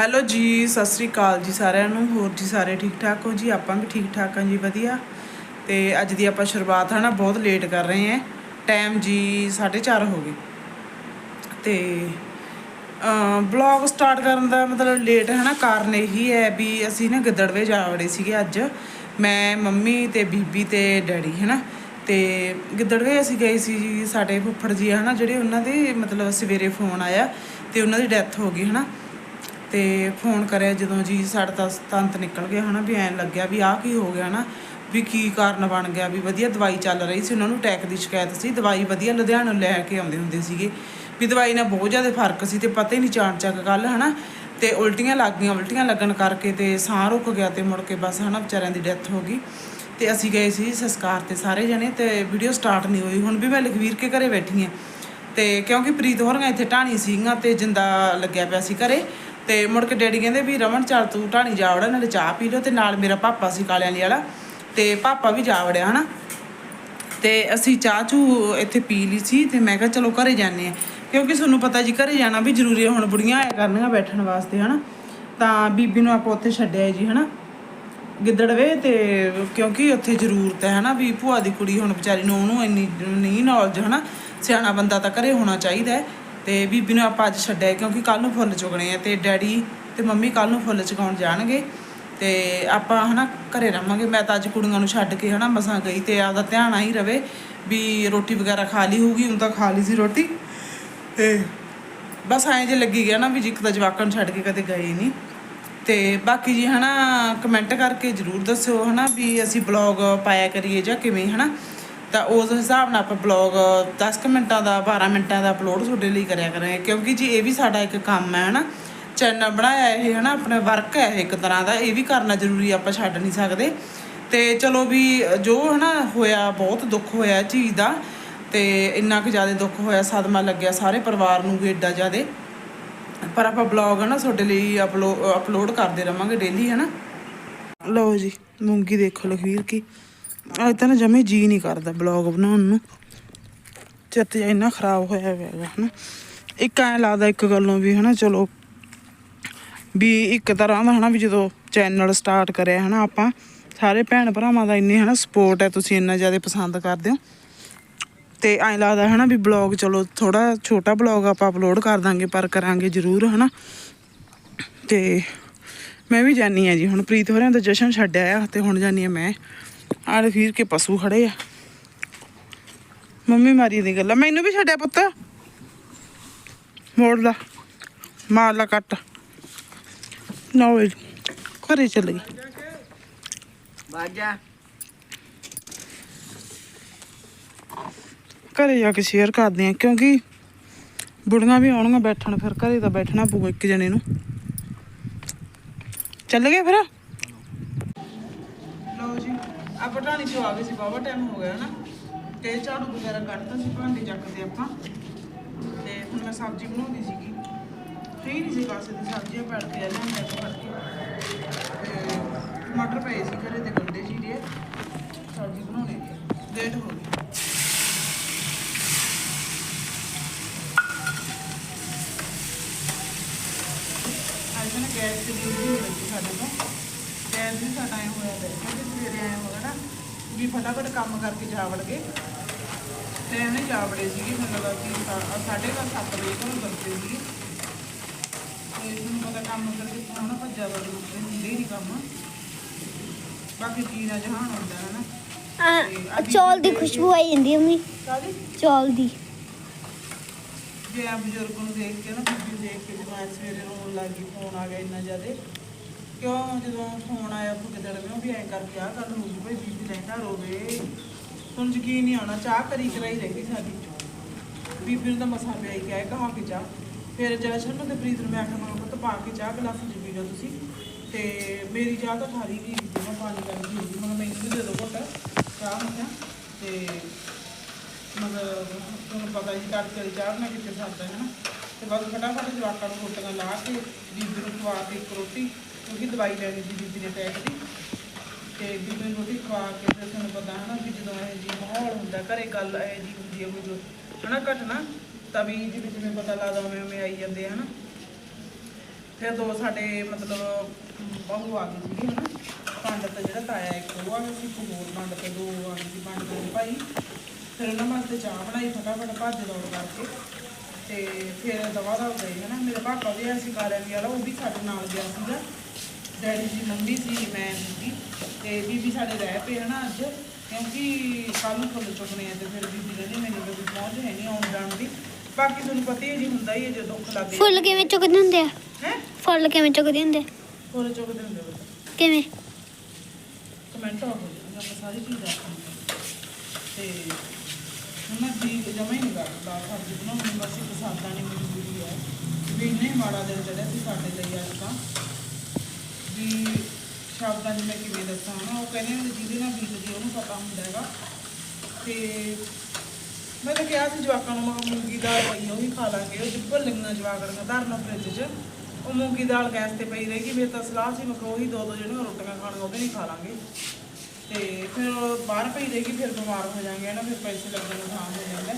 Hello ਜੀ, ਸਤਿ ਸ੍ਰੀ ਅਕਾਲ ਜੀ ਸਾਰਿਆਂ ਨੂੰ। ਹੋਰ ਜੀ ਸਾਰੇ ਠੀਕ ਠਾਕ ਹੋ ਜੀ? ਆਪਾਂ ਵੀ ਠੀਕ ਠਾਕ ਹਾਂ ਜੀ, ਵਧੀਆ। ਤੇ ਅੱਜ ਦੀ ਆਪਾਂ ਸ਼ੁਰੂਆਤ ਹੈ ਨਾ ਬਹੁਤ ਲੇਟ ਕਰ ਰਹੇ ਹਾਂ। ਟਾਈਮ ਜੀ 4:30 ਹੋ ਗਏ। ਤੇ ਬਲੌਗ ਸਟਾਰਟ ਕਰਨ ਦਾ ਮਤਲਬ ਲੇਟ ਹੈ ਨਾ ਕਾਰਨ ਇਹੀ ਹੈ ਵੀ ਅਸੀਂ ਨਾ ਗਿੱਦੜਵੇ ਜਾ ਵੜੇ ਸੀਗੇ ਅੱਜ। ਮੈਂ, ਮੰਮੀ ਤੇ ਬੀਬੀ ਤੇ ਡੈਡੀ ਹੈ ਨਾ ਤੇ ਗਿੱਦੜਵੇ ਅਸੀਂ ਗਏ ਸੀ ਜੀ, ਸਾਡੇ ਫੁੱਫੜ ਜੀ ਹੈ ਨਾ ਜਿਹੜੇ ਉਹਨਾਂ ਦੇ ਮਤਲਬ ਸਵੇਰੇ ਫੋਨ ਆਇਆ ਤੇ ਉਹਨਾਂ ਦੀ ਡੈਥ ਹੋ ਗਈ ਹੈ ਨਾ ਤੇ ਫੋਨ ਕਰਿਆ ਜਦੋਂ ਜੀ ਸਾਡਾ ਤਾਂ ਤੰਤ ਨਿਕਲ ਗਿਆ ਹਨਾ, ਵੀ ਐਨ ਲੱਗਿਆ ਵੀ ਆਹ ਕੀ ਹੋ ਗਿਆ ਹਨਾ, ਵੀ ਕੀ ਕਾਰਨ ਬਣ ਗਿਆ, ਵੀ ਵਧੀਆ ਦਵਾਈ ਚੱਲ ਰਹੀ ਸੀ, ਉਹਨਾਂ ਨੂੰ ਅਟੈਕ ਦੀ ਸ਼ਿਕਾਇਤ ਸੀ, ਦਵਾਈ ਵਧੀਆ ਲੁਧਿਆਣੋਂ ਲੈ ਕੇ ਆਉਂਦੇ ਹੁੰਦੇ ਸੀਗੇ, ਵੀ ਦਵਾਈ ਨਾਲ ਬਹੁਤ ਜ਼ਿਆਦਾ ਫ਼ਰਕ ਸੀ ਤੇ ਪਤਾ ਹੀ ਨਹੀਂ ਚਾਣ ਚੱਕ ਗੱਲ ਹਨਾ, ਤੇ ਉਲਟੀਆਂ ਲੱਗ ਗਈਆਂ, ਉਲਟੀਆਂ ਲੱਗਣ ਕਰਕੇ ਤੇ ਸਾਹ ਰੁਕ ਗਿਆ ਤੇ ਮੁੜ ਕੇ ਬਸ ਹਨਾ ਵਿਚਾਰਿਆਂ ਦੀ ਡੈਥ ਹੋ ਗਈ, ਤੇ ਅਸੀਂ ਗਏ ਸੀ ਸੰਸਕਾਰ ਤੇ ਸਾਰੇ ਜਣੇ ਤੇ ਵੀਡੀਓ ਸਟਾਰਟ ਨਹੀਂ ਹੋਈ, ਹੁਣ ਵੀ ਮੈਂ ਲਖਵੀਰ ਕੇ ਘਰੇ ਬੈਠੀ ਹਾਂ, ਤੇ ਕਿਉਂਕਿ ਪ੍ਰੀਤ ਹੋਰਾਂ ਇੱਥੇ ਢਾਣੀ ਸੀਗੀਆਂ ਤੇ ਜਿੰਦਾ ਲੱਗਿਆ ਪਿਆ ਸੀ ਘਰੇ ਤੇ ਮੁੜ ਕੇ ਡੈਡੀ ਕਹਿੰਦੇ ਵੀ ਰਮਨ ਚੱਲ ਤੂੰ ਢਾਣੀ ਜਾ ਵੜਾ ਨਾਲੇ ਚਾਹ ਪੀ ਲਓ ਤੇ ਨਾਲ ਮੇਰਾ ਪਾਪਾ ਸੀ ਕਾਲਿਆਂ ਵਾਲੀ ਵਾਲਾ, ਤੇ ਪਾਪਾ ਵੀ ਜਾ ਵੜਿਆ ਹਨਾ? ਤੇ ਅਸੀਂ ਚਾਹ ਚੂ ਇੱਥੇ ਪੀ ਲਈ ਸੀ ਤੇ ਮੈਂ ਕਿਹਾ ਚਲੋ ਘਰੇ ਜਾਂਦੇ ਆ ਕਿਉਂਕਿ ਤੁਹਾਨੂੰ ਪਤਾ ਜੀ ਘਰੇ ਜਾਣਾ ਵੀ ਜ਼ਰੂਰੀ ਹੈ, ਹੁਣ ਬੁੜੀਆਂ ਆਇਆ ਕਰਨੀਆਂ ਬੈਠਣ ਵਾਸਤੇ, ਹਨਾ? ਤਾਂ ਬੀਬੀ ਨੂੰ ਆਪਾਂ ਉੱਥੇ ਛੱਡਿਆ ਜੀ, ਹਨਾ? ਗਿੱਦੜਵੇ ਤੇ ਕਿਉਂਕਿ ਉੱਥੇ ਜ਼ਰੂਰਤ ਹੈ, ਹਨਾ? ਵੀ ਭੂਆ ਦੀ ਕੁੜੀ ਹੁਣ ਵਿਚਾਰੀ ਨੂੰ ਉਹਨੂੰ ਇੰਨੀ ਨਹੀਂ ਨੌਲੇਜ ਹਨਾ? ਸਿਆਣਾ ਬੰਦਾ ਤਾਂ ਘਰੇ ਹੋਣਾ ਚਾਹੀਦਾ ਹੈ। ਤੇ ਬੀਬੀ ਨੂੰ ਆਪਾਂ ਅੱਜ ਛੱਡਿਆ ਕਿਉਂਕਿ ਕੱਲ ਨੂੰ ਫੁੱਲ ਚੁਗਣੇ ਆ ਤੇ ਡੈਡੀ ਤੇ ਮੰਮੀ ਕੱਲ ਨੂੰ ਫੁੱਲ ਚੁਗਾਉਣ ਜਾਣਗੇ ਤੇ ਆਪਾਂ ਹਨਾ ਘਰੇ ਰਵਾਂਗੇ। ਮੈਂ ਤਾਂ ਅੱਜ ਕੁੜੀਆਂ ਨੂੰ ਛੱਡ ਕੇ ਹਨਾ ਮਸਾਂ ਗਈ ਤੇ ਆਪਦਾ ਧਿਆਨ ਆ ਹੀ ਰਵੇ ਵੀ ਰੋਟੀ ਵਗੈਰਾ ਖਾ ਲਈ ਹੋਊਗੀ ਹੁਣ ਤਾਂ ਖਾ ਲਈ ਸੀ ਰੋਟੀ। ਤੇ ਬਸ ਐਂ ਜੇ ਲੱਗੀ ਗਿਆ ਨਾ ਵੀ ਜਿੱਕ ਤਾਂ ਜਵਾਕਾਂ ਨੂੰ ਛੱਡ ਕੇ ਕਦੇ ਗਏ ਨਹੀਂ ਤੇ ਬਾਕੀ ਜੀ ਹਨਾ ਕਮੈਂਟ ਕਰਕੇ ਜਰੂਰ ਦੱਸਿਓ ਹਨਾ ਵੀ ਅਸੀਂ ਬਲੌਗ ਪਾਇਆ ਕਰੀਏ ਜਾਂ ਕਿਵੇਂ ਹਨਾ। ਤਾਂ ਉਸ ਹਿਸਾਬ ਨਾਲ ਆਪਾਂ ਬਲੌਗ 10 ਮਿੰਟਾਂ ਦਾ 12 ਮਿੰਟਾਂ ਦਾ ਅਪਲੋਡ ਤੁਹਾਡੇ ਲਈ ਕਰਿਆ ਕਰਾਂਗੇ। ਕਿਉਂਕਿ ਜੀ ਇਹ ਵੀ ਸਾਡਾ ਇੱਕ ਕੰਮ ਹੈ, ਹਨਾ। ਚੈਨਲ ਬਣਾਇਆ ਇਹ, ਹਨਾ, ਆਪਣਾ ਵਰਕ ਹੈ ਇੱਕ ਤਰ੍ਹਾਂ ਦਾ। ਇਹ ਵੀ ਕਰਨਾ ਜ਼ਰੂਰੀ ਆਪਾਂ ਛੱਡ ਨਹੀਂ ਸਕਦੇ। ਤੇ ਚਲੋ ਵੀ ਜੋ, ਹਨਾ, ਹੋਇਆ, ਬਹੁਤ ਦੁੱਖ ਹੋਇਆ ਚੀਜ਼ ਦਾ। ਤੇ ਇੰਨਾ ਕੁ ਜ਼ਿਆਦਾ ਦੁੱਖ ਹੋਇਆ, ਸਦਮਾ ਲੱਗਿਆ ਸਾਰੇ ਪਰਿਵਾਰ ਨੂੰ ਵੀ ਏਡਾ ਜ਼ਿਆਦਾ। ਪਰ ਆਪਾਂ ਬਲੌਗ ਹਨਾ, ਤੁਹਾਡੇ ਲਈ ਅਪਲੋਡ ਕਰਦੇ ਰਵਾਂਗੇ ਡੇਲੀ ਹਨਾ। ਲਓ ਜੀ, ਮੂੰਗੀ ਦੇਖੋ ਲਖਵੀਰ ਕੀ। ਅੱਜ ਤਾਂ ਜਮੇ ਜੀ ਨਹੀਂ ਕਰਦਾ ਬਲੌਗ ਬਣਾਉਣ ਨੂੰ। ਚਿੱਤ ਜਿਹਾ ਇੰਨਾ ਖਰਾਬ ਹੋਇਆ ਹੋਇਆ ਹੈਗਾ ਹਨਾ। ਇੱਕ ਐਂ ਲੱਗਦਾ ਇੱਕ ਗੱਲੋਂ ਵੀ, ਹਨਾ, ਚਲੋ। ਵੀ ਇੱਕ ਤਰ੍ਹਾਂ ਦਾ ਹਨਾ, ਵੀ ਜਦੋਂ ਚੈਨਲ ਸਟਾਰਟ ਕਰਿਆ, ਹਨਾ, ਆਪਾਂ, ਸਾਰੇ ਭੈਣ ਭਰਾਵਾਂ ਦਾ ਇੰਨੇ, ਹਨਾ ਸਪੋਰਟ ਹੈ, ਤੁਸੀਂ ਇੰਨਾ ਜ਼ਿਆਦਾ ਪਸੰਦ ਕਰਦੇ ਹੋ। ਤੇ ਐਂ ਲੱਗਦਾ, ਹਨਾ, ਵੀ ਬਲੌਗ ਚਲੋ ਥੋੜਾ ਛੋਟਾ ਬਲੌਗ ਆਪਾਂ ਅਪਲੋਡ ਕਰ ਦਾਂਗੇ, ਪਰ ਕਰਾਂਗੇ ਜ਼ਰੂਰ, ਹਨਾ। ਤੇ ਮੈਂ ਵੀ ਜਾਨੀ ਆ ਜੀ, ਹੁਣ ਪ੍ਰੀਤ ਹੋਰਾਂ ਦਾ ਜਸ਼ਨ ਛੱਡਿਆ ਆ ਤੇ ਹੁਣ ਜਾਨੀ ਆ ਮੈਂ। ਆਲੇ ਫਿਰ ਕੇ ਪਸ਼ੂ ਖੜੇ ਆ। ਮੰਮੀ ਮਾਰੀ ਦੀ ਗੱਲ। ਮੈਨੂੰ ਵੀ ਛੱਡਿਆ ਪੁੱਤ। ਮੋੜ ਲਾ। ਮਾਰ ਲਾ ਕੱਟ। ਨਾ ਵੇ ਘਰੇ ਚੱਲ ਗਈ ਬਾਜਾ ਘਰੇ ਜਾ ਕੇ ਸ਼ੇਅਰ ਕਰਦੇ ਆ ਕਿਉਂਕਿ ਬੁੜੀਆਂ ਵੀ ਆਉਣਗੀਆਂ ਬੈਠਣ। ਫਿਰ ਘਰੇ ਤਾਂ ਬੈਠਣਾ ਪਊਗਾ ਇੱਕ ਜਣੇ ਨੂੰ। ਚੱਲ ਗਏ ਫਿਰ? ਲਓ ਜੀ। ਆਪਾਂ ਢਾਣੀ ਚੋਂ ਆ ਗਏ ਸੀ ਬਾਬਾ ਟਾਈਮ ਹੋ ਗਿਆ ਨਾ। ਤੇ ਝਾੜੂ ਵਗੈਰਾ ਕੱਢਤਾ ਸੀ, ਭਾਂਡੇ ਚੱਕਦੇ ਆਪਾਂ। ਤੇ ਹੁਣ ਮੈਂ ਸਬਜ਼ੀ ਬਣਾਉਂਦੀ ਸੀਗੀ। ਠੀਕ ਨਹੀਂ ਸੀ ਕਾਸੇ ਦੀ ਸਬਜ਼ੀਆਂ ਪੜ ਕੇ ਆ ਜਾਂਦੀਆਂ ਤੋਂ ਫੜ ਕੇ। ਟਮਾਟਰ ਪਏ ਸੀ ਘਰੇ ਦੇ ਗੰਡੇ ਜੀਰੇ ਸਬਜ਼ੀ ਬਣਾਉਣੀ ਲੇਟ ਹੋ ਗਈ ਅੱਜ ਨਾ ਗੈਸ ਤੇ ਡਿਊਟੀ ਹੋ ਰਹੀ ਸਾਡੇ ਤੋਂ ਗੈਸ ਵੀ ਸਾਡਾ ਐ ਹੋਇਆ ਪਿਆ ਕਿਉਂਕਿ ਸਵੇਰੇ ਆਏ ਹੋਗਾ ਨਾ ਵੀ ਫਟਾਫਟ ਕੰਮ ਕਰਕੇ ਜਾ ਤੇ ਐਵੇਂ ਜਾ ਵੜੇ ਸੀਗੇ ਮੈਨੂੰ ਲੱਗਾ ਕਿ ਸਾ- ਸਾਢੇ ਕੁ ਸੱਤ ਵਜੇ ਘਰੋਂ ਕਰਦੇ ਸੀਗੇ। ਤੇ ਤੁਹਾਨੂੰ ਪਤਾ ਕੰਮ ਕਰਕੇ ਪਾਉਣਾ ਭੱਜਾ ਵੜ ਹੁੰਦੇ ਨਹੀਂ ਕੰਮ। ਬਾਕੀ ਜੀਣਾ ਜਹਾਨ ਹੁੰਦਾ ਹੈ ਨਾ। ਚੌਲ ਦੀ ਖੁਸ਼ਬੂ ਆਈ ਜਾਂਦੀ ਮੰਮੀ। ਚੌਲ ਦੀ। ਜੇ ਆ ਬਜ਼ੁਰਗ ਨੂੰ ਦੇਖ ਕੇ ਨਾ ਬੀਬੀ ਦੇਖ ਕੇ ਅੱਜ ਸਵੇਰੇ ਰੋਣ ਲੱਗ ਫੋਨ ਆ ਗਿਆ ਇੰਨਾ ਜ਼ਿਆਦੇ। ਕਿਉਂ ਜਦੋਂ ਫੋਨ ਆਇਆ ਭੁਗਦੜ ਮੈਂ ਵੀ ਐਂ ਕਰਕੇ ਆ ਗੱਲ ਹੋ ਗਈ ਭਾਈ ਬੀਬੀ ਲੈਂਦਾ ਰੋਵੇ। ਤੁਹਾਨੂੰ ਯਕੀਨ ਨਹੀਂ ਆਉਣਾ, ਚਾਹ ਕਰੀ ਕਰਾਈ ਰਹੀ ਸਾਡੀ। ਬੀਬੀ ਨੂੰ ਤਾਂ ਮਸਾ ਪਿਆ ਹੀ ਕਹਿ, ਕਹਾ ਕੇ ਚਾਹ ਫਿਰ ਜਸ਼ਨ ਨੂੰ ਤੇ ਪ੍ਰੀਤ ਨੂੰ ਮੈਂ ਆਖਿਆ ਮੈਂ ਪੁੱਤ ਪਾ ਕੇ ਚਾਹ ਗਲਾਸ ਚ ਪੀ ਲਓ ਤੁਸੀਂ। ਤੇ ਮੇਰੀ ਚਾਹ ਤਾਂ ਠਾਰੀ ਗਈ ਮੈਂ ਪਾਣੀ ਕਰ ਗਈ ਹੁਣ ਮੈਨੂੰ ਵੀ ਦੇ ਦਿਓ ਘੁੱਟ, ਚਾਹ ਮੈਂ ਤੇ ਮਤਲਬ ਤੁਹਾਨੂੰ ਪਤਾ ਜੀ ਕੱਟ ਕੇ ਚਾਹ ਬਣਾ ਕਿੱਥੇ ਸਰਦਾ ਹੈ ਨਾ ਤੇ ਬਸ ਫਟਾਫਟ ਜਵਾਕਾਂ ਨੂੰ ਰੋਟੀਆਂ ਲਾ ਕੇ, ਬੀਬੀ ਨੂੰ ਖਵਾ ਕੇ ਇੱਕ ਰੋਟੀ। ਕਿਉਂਕਿ ਦਵਾਈ ਲੈਣੀ ਸੀ ਬੀਬੀ ਨੇ ਟੈਕ ਦੀ। ਤੇ ਬੀਬੀ ਨੂੰ ਰੋਟੀ ਖਵਾ ਕੇ ਤੇ ਤੁਹਾਨੂੰ ਪਤਾ ਹੈ ਵੀ ਜਦੋਂ ਇਹ ਜੀ ਮਾਹੌਲ ਹੁੰਦਾ, ਘਰੇ ਗੱਲ ਇਹ ਜੀ ਹੁੰਦੀ ਹੈ ਕੋਈ ਹਨਾ ਘਟਨਾ, ਤਾਂ ਵੀ ਜਿਵੇਂ ਜਿਵੇਂ ਪਤਾ ਲੱਗਦਾ ਉਵੇਂ ਉਵੇਂ ਆਈ ਜਾਂਦੇ ਆ ਹਨਾ। ਫਿਰ ਦੋ ਸਾਡੇ ਮਤਲਬ ਬਹੂ ਆ ਗਈ ਸੀਗੀ ਹਨਾ। ਪੰਡਤ ਜਿਹੜਾ ਤਾਇਆ ਇੱਕ, ਉਹ ਆ ਗਿਆ ਸੀ, ਇੱਕ ਹੋਰ ਪੰਡਤ, ਦੋ ਆ ਗਏ ਸੀ ਪੰਡਤ ਦੇ ਭਾਈ। ਫਿਰ ਉਹਨਾਂ ਵਾਸਤੇ ਚਾਹ ਬਣਾਈ ਫਟਾਫਟ ਭੱਜ ਦੌੜ ਕਰਕੇ। ਤੇ ਫਿਰ ਦਵਾ ਦਾ ਗਏ ਹਨਾ। ਮੇਰਾ ਭਾਪਾ ਵੀ ਆਇਆ ਸੀ ਕਾਰਿਆਲੀ ਵਾਲਾ, ਉਹ ਵੀ ਸਾਡੇ ਨਾਲ ਗਿਆ ਸੀਗਾ। ਡੈਡੀ ਜੀ ਮੰਮੀ ਸੀ ਮੈਂ ਬੀਬੀ ਤੇ ਬੀਬੀ ਸਾਡੇ ਰਹਿ ਪਏ ਹਨਾ ਅੱਜ। ਕਿਉਂਕਿ ਕੱਲ ਨੂੰ ਫੁੱਲ ਚੁੱਕਣੇ ਆ ਤੇ ਫਿਰ ਬੀਬੀ ਕਹਿੰਦੀ ਮੈਨੂੰ ਕੋਈ ਪਹੁੰਚ ਹੈ ਨਹੀਂ ਆਉਣ ਜਾਣ ਦੀ। ਬਾਕੀ ਤੁਹਾਨੂੰ ਪਤਾ ਹੀ ਹੈ ਜੀ ਹੁੰਦਾ ਹੀ ਹੈ ਜਦੋਂ ਦੁੱਖ ਲੱਗੇ ਫੁੱਲ ਕਿਵੇਂ ਚੁੱਕਦੇ ਹੁੰਦੇ ਆ? ਹੈ? ਫੁੱਲ ਕਿਵੇਂ ਚੁੱਕਦੇ ਹੁੰਦੇ? ਫੁੱਲ ਚੁੱਕਦੇ ਹੁੰਦੇ ਬਸ। ਕਿਵੇਂ? ਕਮੈਂਟ ਹੋ ਜਾਣਗੇ ਆਪਾਂ ਸਾਰੀ ਚੀਜ਼ ਆਖਾਂਗੇ ਤੇ ਹੁਣ ਮੈਂ ਜੀ ਜਮਾ ਹੀ ਨਹੀਂ ਕਰਦਾ ਸਬਜ਼ੀ ਬਣਾਉਣ ਬਸ ਇੱਕ ਸਾਦਾ ਨਹੀਂ ਮਜਬੂਰੀ ਹੈ। ਵੀ ਇੰਨੇ ਮਾੜਾ ਦਿਨ ਚੜਿਆ ਸੀ ਸਾਡੇ ਲਈ ਅੱਜ ਤਾਂ। ਵੀ ਸ਼ਬਦਾਂ 'ਚ ਮੈਂ ਕਿਵੇਂ ਦੱਸਾਂ ਨਾ, ਉਹ ਕਹਿੰਦੇ ਹੁੰਦੇ ਜਿਹਦੇ ਨਾਲ ਬੀਤਦੀ ਉਹਨੂੰ ਪਤਾ ਹੁੰਦਾ ਹੈਗਾ। ਤੇ ਮੈਂ ਤਾਂ ਕਿਹਾ ਸੀ ਜਵਾਕਾਂ ਨੂੰ, ਮੈਂ ਮੂੰਗੀ ਦਾਲ ਪਈ ਉਹ ਵੀ ਖਾ ਲਾਂਗੇ। ਉਹ ਜਿੱਪਰ ਲਿੰਗਣਾ ਜਵਾਕਾਂ ਧਰਨਾ ਫ੍ਰਿਜ 'ਚ। ਉਹ ਮੂੰਗੀ ਦਾਲ ਗੈਸ ਤੇ ਪਈ ਰਹੇਗੀ ਮੇਰੇ ਤਾਂ ਸਲਾਹ ਸੀ, ਮੈਂ ਕਿਹਾ ਉਹੀ ਦੋ ਦੋ ਜਿਹੜੀਆਂ ਰੋਟੀਆਂ ਖਾਣੀਆਂ ਉਹਦੇ ਵੀ ਨਹੀਂ ਖਾ ਲਾਂਗੇ। ਤੇ ਫਿਰ ਬਾਹਰ ਪਈ ਰਹੇਗੀ, ਫਿਰ ਬਿਮਾਰ ਹੋ ਜਾਾਂਗੇ ਨਾ ਫਿਰ ਪੈਸੇ ਲੱਗਣ ਨੂੰ ਥਾਂ ਹੋ ਜਾਂਦਾ।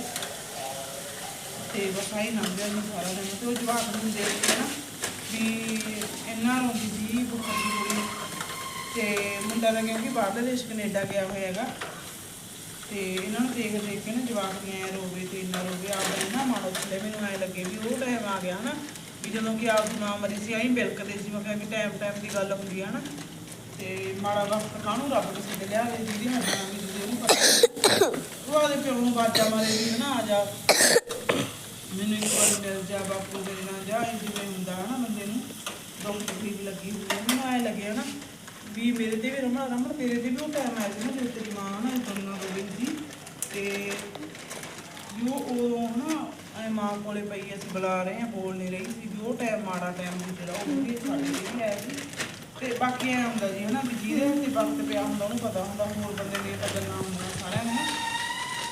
ਤੇ ਬਸ ਆਈ ਨਾ ਗਿਆ ਸਾਰਾ ਦਿਨ। ਤੇ ਉਹ ਜਵਾਕ ਨੂੰ ਦੇਖ ਕੇ ਨਾ ਵੀ ਇੰਨਾ ਰੋਂਦੀ ਸੀ ਬੁਖਾਰ ਦੀ ਕੁੜੀ ਤੇ ਮੁੰਡਾ ਤਾਂ ਕਿਉਂਕਿ ਬਾਹਰਲੇ ਦੇਸ਼ ਕੈਨੇਡਾ ਗਿਆ ਹੋਇਆ ਹੈਗਾ। ਤੇ ਇਹਨਾਂ ਨੂੰ ਦੇਖ ਦੇਖ ਕੇ ਨਾ ਜਵਾਕ ਵੀ ਐ ਰੋਵੇ ਤੇ ਇੰਨਾ ਰੋਵੇ ਆਪਦਾ ਨਾ ਮਾੜਾ ਚਲੇ ਮੈਨੂੰ ਐ ਲੱਗੇ ਵੀ ਉਹ ਟਾਈਮ ਆ ਗਿਆ ਨਾ ਵੀ ਜਦੋਂ ਕਿ ਆਪ ਦੀ ਮਰੀ ਸੀ, ਐਂ ਬਿਲਕਦੇ ਸੀ ਮੈਂ ਕਿਹਾ ਕਿ ਟਾਈਮ ਟਾਈਮ ਦੀ ਗੱਲ ਹੁੰਦੀ ਆ ਨਾ ਤੇ ਮਾੜਾ ਵਕਤ ਕਾਹਨੂੰ ਰੱਬ ਨੇ ਸਾਡੇ ਲਿਆ ਦੇ, ਜਿਹਦੀ ਹੱਦਾਂ ਵੀ ਜਿਹਦੇ ਉਹਨੂੰ ਪਤਾ ਉਹ ਆਦੇ ਪਿਓ ਨੂੰ ਬਾਜਾ ਮਾਰੇ ਵੀ ਹਨਾ, ਆ ਜਾ। ਮੈਨੂੰ ਇੱਕ ਵਾਰ ਮਿਲ ਜਾ ਬਾਪੂ ਦੇ ਨਾਲ, ਜਾ ਜਿਵੇਂ ਹੁੰਦਾ ਹੈ ਬੰਦੇ ਨੂੰ ਦੁੱਖ ਤਕਲੀਫ ਲੱਗੀ ਹੁੰਦੀ ਹੈ। ਮੈਨੂੰ ਐ ਲੱਗਿਆ ਨਾ ਵੀ ਮੇਰੇ ਤੇ ਵੀ ਰਮਣ ਰਮਣ ਤੇਰੇ ਤੇ ਵੀ ਉਹ ਟਾਈਮ ਆਇਆ ਸੀ ਜਦੋਂ ਤੇਰੀ ਮਾਂ ਨਾ ਦੁਨੀਆ ਤੋਂ ਗਈ ਤੇ ਜੋ ਉਹ ਨਾ ਐ ਮਾਂ ਕੋਲੇ ਪਈ ਅਸੀਂ ਬੁਲਾ ਰਹੇ ਆ ਬੋਲ ਨਹੀਂ ਰਹੀ ਸੀ ਵੀ ਉਹ ਟਾਈਮ ਮਾੜਾ ਟਾਈਮ ਸੀ ਜਿਹੜਾ, ਉਹ ਵੀ ਸਾਡੇ ਲਈ ਵੀ ਆਇਆ ਸੀ ਤੇ ਬਾਕੀ ਐ ਹੁੰਦਾ ਜੀ, ਹਨਾ, ਵੀ ਜਿਹਦੇ ਤੇ ਵਕਤ ਪਿਆ ਹੁੰਦਾ, ਉਹਨੂੰ ਪਤਾ ਹੁੰਦਾ, ਹੋਰ ਬੰਦੇ ਨੇ ਤਾਂ ਗੱਲਾਂ ਹੁੰਦੀਆਂ ਸਾਰਿਆਂ ਨੂੰ।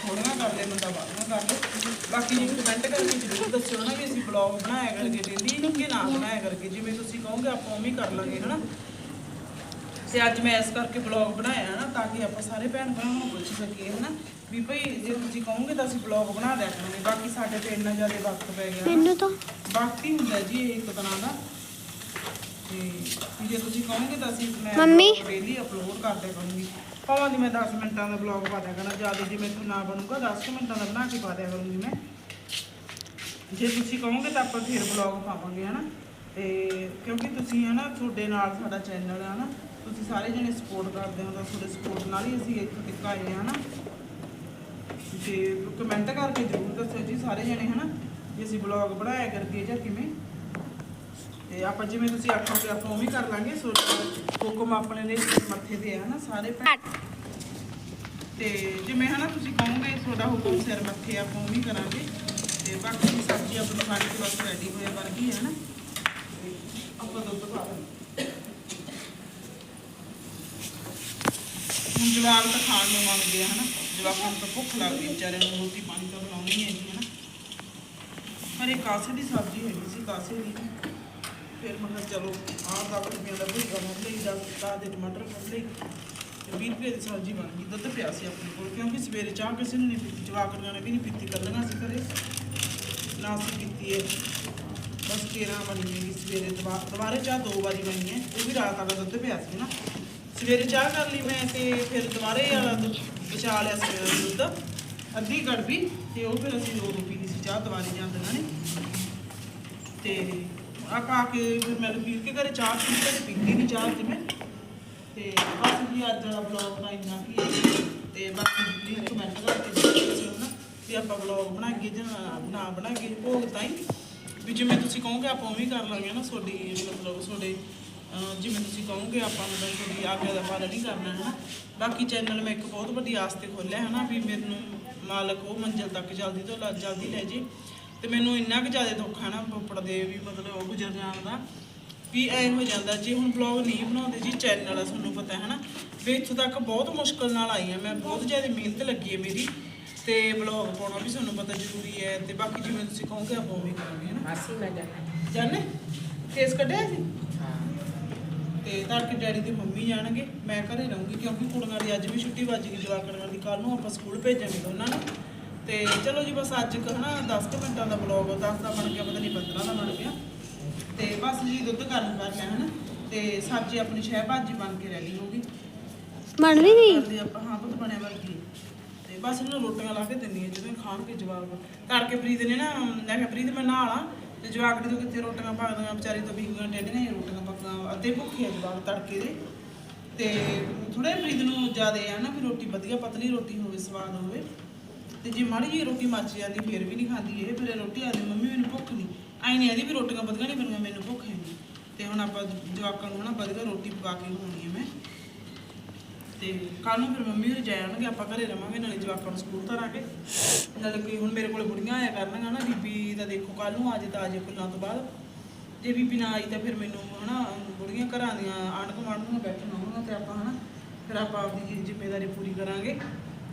ਥੋੜੀਆਂ ਕਰ ਲੈ ਬੰਦਾ ਬਾਅਦ ਕਰ ਲੈ ਬਾਕੀ ਜੀ ਕਮੈਂਟ ਕਰਕੇ ਜ਼ਰੂਰ ਦੱਸਿਓ ਨਾ ਵੀ ਅਸੀਂ ਬਲੌਗ ਬਣਾਇਆ ਕਰਕੇ ਡੇਲੀ ਕਿ ਨਾ ਬਣਾਇਆ ਕਰਕੇ ਜਿਵੇਂ ਤੁਸੀਂ ਕਹੋਗੇ ਆਪਾਂ ਉਵੇਂ ਹੀ ਕਰ ਲਾਂਗੇ ਹਨਾ? ਤੇ ਅੱਜ ਮੈਂ ਇਸ ਕਰਕੇ ਬਲੌਗ ਬਣਾਇਆ ਨਾ ਤਾਂ ਕਿ ਆਪਾਂ ਸਾਰੇ ਭੈਣ ਭਰਾਵਾਂ ਨੂੰ ਪੁੱਛ ਸਕੀਏ ਹਨਾ? ਵੀ ਭਈ ਜੇ ਤੁਸੀਂ ਕਹੋਗੇ ਤਾਂ ਅਸੀਂ ਬਲੌਗ ਬਣਾ ਦਿਆ ਕਰਾਂਗੇ। ਬਾਕੀ ਸਾਡੇ ਤੇ ਇੰਨਾ ਜ਼ਿਆਦਾ ਵਕਤ ਪੈ ਗਿਆ। ਨਾ। ਮੈਨੂੰ ਤਾਂ। ਵਕਤ ਹੀ ਹੁੰਦਾ ਜੀ ਇਹ ਇੱਕ ਤਰ੍ਹਾਂ ਦਾ। ਤੇ ਵੀ ਜੇ ਤੁਸੀਂ ਕਹੋਗੇ ਤਾਂ ਅਸੀਂ ਮੈਂ ਮੰਮੀ। ਡੇਲੀ ਅਪਲੋਡ ਕਰ ਦਿਆ ਕਰੂੰਗੀ। ਭਾਵੇਂ ਦੀ ਮੈਂ 10 ਮਿੰਟਾਂ ਦਾ ਬਲੌਗ ਪਾ ਦਿਆ ਕਰਨਾ, ਜ਼ਿਆਦਾ ਜੇ ਮੈਨੂੰ ਨਾ ਬਣੂਗਾ 10 ਕੁ ਮਿੰਟਾਂ ਦਾ ਬਣਾ ਕੇ ਪਾ ਦਿਆ ਕਰੂੰਗੀ ਮੈਂ ਜੇ ਤੁਸੀਂ ਕਹੋਗੇ ਤਾਂ ਆਪਾਂ ਫਿਰ ਬਲੌਗ ਪਾਵਾਂਗੇ, ਹਨਾ? ਤੇ ਕਿਉਂਕਿ ਤੁਸੀਂ, ਹਨਾ, ਤੁਹਾਡੇ ਨਾਲ ਸਾਡਾ ਚੈਨਲ ਹੈ ਹਨਾ? ਤੁਸੀਂ ਸਾਰੇ ਜਣੇ ਸਪੋਰਟ ਕਰਦੇ ਹੋ ਤਾਂ ਤੁਹਾਡੇ ਸਪੋਰਟ ਨਾਲ ਹੀ ਅਸੀਂ ਇੱਥੇ ਤੱਕ ਆਏ ਹਾਂ, ਹਨਾ? ਤੇ ਕਮੈਂਟ ਕਰਕੇ ਜ਼ਰੂਰ ਦੱਸਿਓ ਜੀ ਸਾਰੇ ਜਣੇ, ਹਨਾ? ਵੀ ਅਸੀਂ ਬਲੌਗ ਬਣਾਇਆ ਕਰਕੇ ਜਾਂ ਕਿਵੇਂ? ਤੇ ਆਪਾਂ ਜਿਵੇਂ ਤੁਸੀਂ ਆਖੋਗੇ ਆਪਾਂ ਉਵੇਂ ਕਰ ਲਾਂਗੇ ਸੋ ਹੁਕਮ ਆਪਣੇ ਦੇ ਮੱਥੇ ਤੇ ਆ ਹਨਾ ਸਾਰੇ ਭੈਣ। ਤੇ ਜਿਵੇਂ ਹਨਾ ਤੁਸੀਂ ਕਹੋਗੇ ਤੁਹਾਡਾ ਹੁਕਮ ਸਿਰ ਮੱਥੇ ਆਪਾਂ ਉਵੇਂ ਕਰਾਂਗੇ। ਤੇ ਬਾਕੀ ਦੀ ਸਬਜ਼ੀ ਆਪਣੀ ਖਾਣੀ ਤੇ ਬਸ ਰੈਡੀ ਹੋਇਆ ਬਣ ਗਈ ਹੈ ਨਾ ਆਪਾਂ ਦੁੱਧ ਪਾ ਦਾਂਗੇ ਹੁਣ ਜਵਾਕ ਤਾਂ ਖਾਣ ਨੂੰ ਮੰਗਦੇ ਆ ਹਨਾ ਜਵਾਕਾਂ ਨੂੰ ਤਾਂ ਭੁੱਖ ਲੱਗਦੀ ਵਿਚਾਰਿਆਂ ਨੂੰ ਰੋਟੀ ਪਾਣੀ ਤਾਂ ਬਣਾਉਣੀ ਹੀ ਹੈ ਜੀ ਹਨਾ। ਪਰ ਇਹ ਕਾਸੇ ਦੀ ਸਬਜ਼ੀ ਹੈਗੀ ਸੀ ਕਾਸੇ ਦੀ ਫਿਰ ਮੈਂ ਕਿਹਾ ਚਲੋ, ਆਹ ਦਾ ਰੁਪਈਆ ਦਾ ਭੁੱਗਾ ਮੰਨ ਲਈ ਦਸ ਦਸ ਦੇ ਟਮਾਟਰ ਮੰਨ ਲਈ ਤੇ 20 ਰੁਪਏ ਦੀ ਸਬਜ਼ੀ ਬਣ ਗਈ, ਦੁੱਧ ਪਿਆ ਸੀ ਆਪਣੇ ਕੋਲ, ਕਿਉਂਕਿ ਸਵੇਰੇ ਚਾਹ ਕਿਸੇ ਨੇ ਨਹੀਂ ਪੀਤੀ ਜਵਾਕਾਂ ਨੇ ਵੀ ਨਹੀਂ ਪੀਤੀ ਕੱਲੀਆਂ ਸੀ ਘਰੇ। ਨਾ ਅਸੀਂ ਪੀਤੀ ਹੈ ਬਸ 13 ਬਣੀ ਹੈਗੀ ਸਵੇਰੇ, ਦੁਬਾ- ਦੁਬਾਰੇ ਚਾਹ ਦੋ ਵਾਰੀ ਬਣੀ ਹੈ ਉਹ ਵੀ ਰਾਤ ਵਾਲਾ ਦੁੱਧ ਪਿਆ ਸੀ ਨਾ। ਸਵੇਰੇ ਚਾਹ ਕਰ ਲਈ ਮੈਂ ਤੇ ਫਿਰ ਦੁਬਾਰੇ ਵਾਲਾ ਦੁੱਧ ਬਚਾ ਲਿਆ ਸਵੇਰੇ ਦੁੱਧ, ਅੱਧੀ ਗੜਬੀ ਤੇ ਉਹ ਫਿਰ ਅਸੀਂ ਦੋ ਦੋ ਪੀ ਸੀ, ਚਾਹ ਦੁਬਾਰੇ ਜਾਂਦੀਆਂ ਨੇ ਤੇ ਆ ਪਾ ਕੇ ਫਿਰ ਮੈਂ ਪੀ ਕੇ ਘਰੇ ਚਾਹ ਪੀ ਕੇ ਤੇ ਪੀਤੀ ਨਹੀਂ ਚਾਹ ਜਿਵੇਂ ਤੇ ਬਸ ਜੀ ਅੱਜ ਵਾਲਾ ਬਲੌਗ ਦਾ ਇੰਨਾ ਕੀ ਹੈ ਤੇ ਬਾਕੀ ਪਲੀਜ਼ ਕਮੈਂਟ ਕਰਕੇ ਦੱਸਿਓ ਨਾ ਵੀ ਆਪਾਂ ਬਲੌਗ ਬਣਾਈਏ ਜਾਂ ਨਾ- ਬਣਾਈਏ ਭੋਗ ਤਾਂ ਹੀ। ਵੀ ਜਿਵੇਂ ਤੁਸੀਂ ਕਹੋਗੇ ਆਪਾਂ ਉਵੇਂ ਹੀ ਕਰ ਲਾਂਗੇ ਨਾ ਤੁਹਾਡੀ ਮਤਲਬ ਤੁਹਾਡੇ ਜਿਵੇਂ ਤੁਸੀਂ ਕਹੋਗੇ ਆਪਾਂ ਨੂੰ ਤੁਹਾਡੀ ਆਗਿਆ ਦਾ ਪਾਲਣ ਹੀ ਕਰਨਾ ਹੈ ਨਾ। ਬਾਕੀ ਚੈਨਲ ਮੈਂ ਇੱਕ ਬਹੁਤ ਵੱਡੀ ਆਸ ਤੇ ਖੋਲਿਆ ਹੈ ਨਾ ਵੀ ਮੈਨੂੰ ਮਾਲਕ ਉਹ ਮੰਜ਼ਿਲ ਤੱਕ ਜਲਦੀ ਤੋਂ ਲ- ਜਲਦੀ ਲੈ ਜੇ। ਤੇ ਮੈਨੂੰ ਇੰਨਾ ਕੁ ਜ਼ਿਆਦਾ ਦੁੱਖ ਹੈ ਨਾ ਪੁੱਪੜ ਦੇ ਵੀ ਮਤਲਬ ਉਹ ਗੁਜ਼ਰ ਜਾਣ ਦਾ ਵੀ ਐ ਹੋ ਜਾਂਦਾ ਜੇ ਹੁਣ ਬਲੌਗ ਨਹੀਂ ਬਣਾਉਂਦੇ ਜੀ ਚੈਨਲ ਆ ਤੁਹਾਨੂੰ ਪਤਾ ਹੈ ਨਾ ਵੀ ਇੱਥੋਂ ਤੱਕ ਬਹੁਤ ਮੁਸ਼ਕਲ ਨਾਲ ਆਈ ਆ ਮੈਂ ਬਹੁਤ ਜ਼ਿਆਦਾ ਮਿਹਨਤ ਲੱਗੀ ਹੈ ਮੇਰੀ ਤੇ ਬਲੌਗ ਪਾਉਣਾ ਵੀ ਤੁਹਾਨੂੰ ਪਤਾ ਜ਼ਰੂਰੀ ਹੈ ਤੇ ਬਾਕੀ ਜਿਵੇਂ ਤੁਸੀਂ ਕਹੋਗੇ ਆਪਾਂ ਉਵੇਂ ਕਰਾਂਗੇ ਹੈ ਨਾ? ਮਾਸੀ ਮੈਂ ਜਾਣਾ। ਜਾਣੇ? ਕੇਸ ਕੱਢਿਆ ਸੀ? ਤੇ ਤੜਕੇ ਡੈਡੀ ਤੇ ਮੰਮੀ ਜਾਣਗੇ ਮੈਂ ਘਰੇ ਰਹੂੰਗੀ ਕਿਉਂਕਿ ਕੁੜੀਆਂ ਦੀ ਅੱਜ ਵੀ ਛੁੱਟੀ ਵੱਜ ਗਈ ਜਵਾਕੜਾਂ ਦੀ ਕੱਲ ਨੂੰ ਆਪਾਂ ਸਕੂਲ ਭੇਜਾਂਗੇ ਦੋਨਾਂ ਨੂੰ। ਤੇ ਚਲੋ ਜੀ ਬਸ ਅੱਜ ਕ ਹਨਾ 10 ਕੁ ਮਿੰਟਾਂ ਦਾ ਬਲੌਗ 10 ਦਾ ਬਣ ਗਿਆ ਪਤਾ ਨਹੀਂ 15 ਦਾ ਬਣ ਗਿਆ। ਤੇ ਬਸ ਜੀ ਦੁੱਧ ਗਰਮ ਕਰ ਲਿਆ ਹਨਾ ਤੇ ਸਬਜ਼ੀ ਆਪਣੀ ਸ਼ਹਿ ਭਾਜੀ ਬਣ ਕੇ ਰੈਡੀ ਹੋ ਗਈ। ਬਣ ਵੀ ਗਈ ਆਪਾਂ ਹਾਂ ਪੁੱਤ ਬਣਿਆ ਵਰਗੀ ਤੇ ਬਸ ਇਹਨਾਂ ਨੂੰ ਰੋਟੀਆਂ ਲਾ ਕੇ ਦਿੰਨੀ ਆ ਜਦੋਂ ਖਾਣ ਕੇ ਜਵਾਬ। ਤੜਕੇ ਪ੍ਰੀਤ ਨੇ ਨਾ ਮੈਂ ਕਿਹਾ ਪ੍ਰੀਤ ਮੈਂ ਨਾਲ ਆ ਤੇ ਜਵਾਕ ਤੋਂ ਕਿੱਥੇ ਰੋਟੀਆਂ ਪਕਦੀਆਂ ਵਿਚਾਰੀ ਤੋਂ ਬੀਗੀਆਂ ਟੇਡੀਆਂ ਰੋਟੀਆਂ ਪਕਦੀਆਂ ਅੱਧੇ ਭੁੱਖੇ ਆ ਜਵਾਕ ਤੜਕੇ ਦੇ। ਤੇ ਥੋੜੇ ਪ੍ਰੀਤ ਨੂੰ ਜ਼ਿਆਦੇ ਆ ਨਾ ਵੀ ਰੋਟੀ ਵਧੀਆ ਪਤਲੀ ਰੋਟੀ ਹੋਵੇ ਸਵਾਦ ਹੋਵੇ। ਤੇ ਜੇ ਮਾੜੀ ਜਿਹੀ ਰੋਟੀ ਮੱਚ ਜਾਂਦੀ, ਫੇਰ ਵੀ ਨਹੀਂ ਖਾਂਦੀ ਇਹ, ਫਿਰ ਰੋਟੀ ਆਦੀ ਮੰਮੀ, ਮੈਨੂੰ ਭੁੱਖ ਨਹੀਂ। ਆਈ ਨਹੀਂ ਆਦੀ ਵੀ ਰੋਟੀਆਂ ਵਧੀਆ ਨਹੀਂ ਬਣੀਆਂ ਮੈਨੂੰ ਭੁੱਖ ਹੈ ਨਹੀਂ ਤੇ ਹੁਣ ਆਪਾਂ ਜਵਾਕਾਂ ਨੂੰ ਹਨਾ ਵਧੀਆ ਰੋਟੀ ਪਕਾ ਕੇ ਖਵਾਉਣੀ ਹੈ ਮੈਂ। ਤੇ ਕੱਲ ਨੂੰ ਫਿਰ ਮੰਮੀ ਹੋਰੀ ਜਾਣਗੇ ਆਪਾਂ ਘਰੇ ਰਵਾਂਗੇ, ਨਾਲੇ ਜਵਾਕਾਂ ਨੂੰ ਸਕੂਲ ਧਰਾਂਗੇ। ਨਾਲੇ ਕੋਈ ਹੁਣ ਮੇਰੇ ਕੋਲ ਬੁੜੀਆਂ ਆਇਆ ਕਰਨਗੀਆਂ ਨਾ ਬੀਬੀ ਦਾ ਦੇਖੋ ਕੱਲ ਨੂੰ ਆ ਜੇ ਤਾਂ ਆ ਜੇ ਤੋਂ ਬਾਅਦ। ਜੇ ਬੀਬੀ ਨਾ ਆਈ ਤਾਂ ਫਿਰ ਮੈਨੂੰ ਹਨਾ, ਬੁੜੀਆਂ ਘਰਾਂ ਦੀਆਂ ਆਂਢ ਗੁਆਂਢ ਨੂੰ ਬੈਠਣਾ ਹੋਣਾ ਤੇ ਆਪਾਂ ਹਨਾ, ਫਿਰ ਆਪਾਂ ਆਪਦੀ ਜੀ- ਜ਼ਿੰਮੇਵਾਰੀ ਪੂਰੀ ਕਰਾਂਗੇ।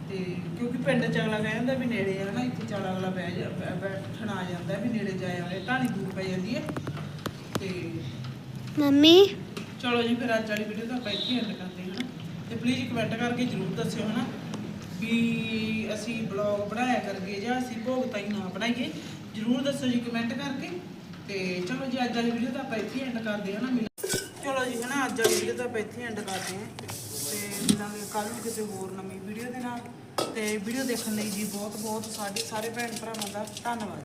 ਤੇ ਕਿਉਂਕਿ ਪਿੰਡ ਚ ਅਗਲਾ ਕਹਿੰਦਾ ਵੀ ਨੇੜੇ ਆ ਨਾ ਇੱਥੇ ਚੱਲ ਅਗਲਾ ਬਹਿ ਜਾ ਬੈ- ਬੈਠਣ ਆ ਜਾਂਦਾ ਵੀ ਨੇੜੇ ਜਾਏ ਵਾਲੇ ਢਾਣੀ ਦੂਰ ਪੈ ਜਾਂਦੀ ਹੈ। ਤੇ ਮੰਮੀ? ਚਲੋ ਜੀ ਫਿਰ ਅੱਜ ਵਾਲੀ ਵੀਡੀਓ ਤਾਂ ਆਪਾਂ ਇੱਥੇ ਐਂਡ ਕਰਦੇ ਹਾਂ ਹਨਾ? ਤੇ ਪਲੀਜ਼ ਕਮੈਂਟ ਕਰਕੇ ਜਰੂਰ ਦੱਸਿਓ ਹਨਾ? ਵੀ ਅਸੀਂ ਬਲੌਗ ਬਣਾਇਆ ਕਰਗੇ ਜਾਂ ਅਸੀਂ ਭੋਗ ਤਾਈ ਨਾ ਬਣਾਈਏ ਜਰੂਰ ਦੱਸੋ ਜੀ ਕਮੈਂਟ ਕਰਕੇ। ਤੇ ਚਲੋ ਜੀ ਅੱਜ ਵਾਲੀ ਵੀਡੀਓ ਤਾਂ ਆਪਾਂ ਇੱਥੇ ਐਂਡ ਕਰਦੇ ਹਾਂ ਨਾ ਮਿਲ- ਚਲੋ ਜੀ ਹਨਾ? ਅੱਜ ਵਾਲੀ ਵੀਡੀਓ ਤਾਂ ਆਪਾਂ ਇੱਥੇ ਐਂਡ ਕਰਦੇ ਹਾਂ। ਤੇ ਮਿਲਾਂਗੇ ਕੱਲ ਨੂੰ ਕਿਸੇ ਹੋਰ ਨਵੀਂ ਵੀਡੀਓ ਦੇ ਨਾਲ। ਤੇ ਵੀਡੀਓ ਦੇਖਣ ਲਈ ਜੀ ਬਹੁਤ ਬਹੁਤ ਸਾਡੇ ਸਾਰੇ ਭੈਣ ਭਰਾਵਾਂ ਦਾ ਧੰਨਵਾਦ।